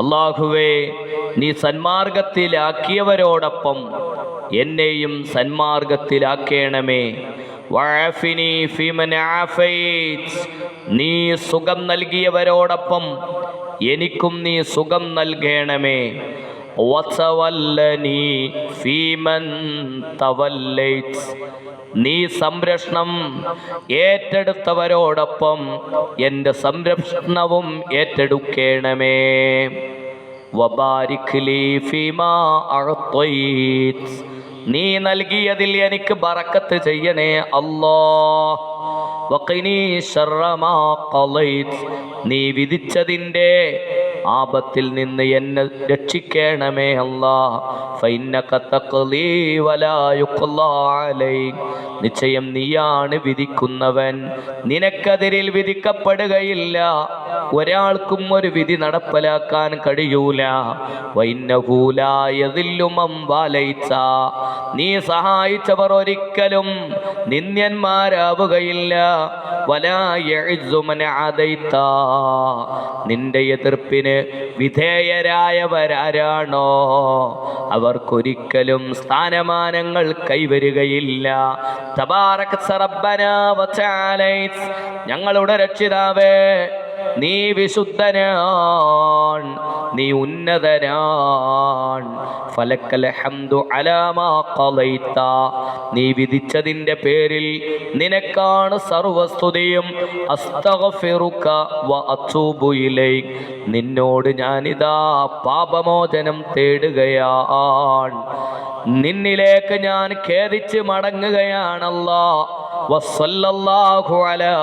അള്ളാഹുവേ നീ സന്മാർഗത്തിലാക്കിയവരോടൊപ്പം എന്നെയും സന്മാർഗത്തിലാക്കേണമേ. നീ സുഖം നൽകിയവരോടൊപ്പം എനിക്കും നീ സുഖം നൽകണമേ. ഫീമൻ നീ സംരക്ഷണം ഏറ്റെടുത്തവരോടൊപ്പം എന്റെ സംരക്ഷണവും ഏറ്റെടുക്കണമേ. നീ നൽകിയതിൽ എനിക്ക് ബറക്കത്ത് ചെയ്യണേ അല്ലോ. നീ വിധിച്ചതിന്റെ ആപത്തിൽ നിന്ന് എന്നെ രക്ഷിക്കണമേ അല്ലാ. നിശ്ചയം നീയാണ് വിധിക്കുന്നവൻ. നിനക്കതിരിൽ വിധിക്കപ്പെടുകയില്ല. ഒരാൾക്കും ഒരു വിധി നടപ്പിലാക്കാൻ കഴിയൂല. നീ സഹായിച്ചവർ ഒരിക്കലും നിന്ദ്യന്മാരാവുകയില്ല. നിന്റെ എതിർപ്പിന് വിധേയരായവരാരാണോ? അവർക്കൊരിക്കലും സ്ഥാനമാനങ്ങൾ കൈവരുകയില്ല. തബാറക് ഞങ്ങളുടെ രക്ഷിതാവേ നീ വിശുദ്ധനാണ് നീ ഉന്നതനാണ്. ഫലക്കൽ ഹംദു അലാമാ ഖളൈത നീ വിധിച്ചതിന്റെ പേരിൽ നിനക്കാണ് സർവസ്തുതിയും. അസ്തഗ്ഫിറുക വ അത്തൂബു ഇലൈക്. നിന്നോട് ഞാനിതാ പാപമോചനം തേടുകയാണ്. നിന്നിലേക്ക് ഞാൻ ഖേദിച്ച് മടങ്ങുകയാണല്ലോ. വസല്ലല്ലാഹു അലാ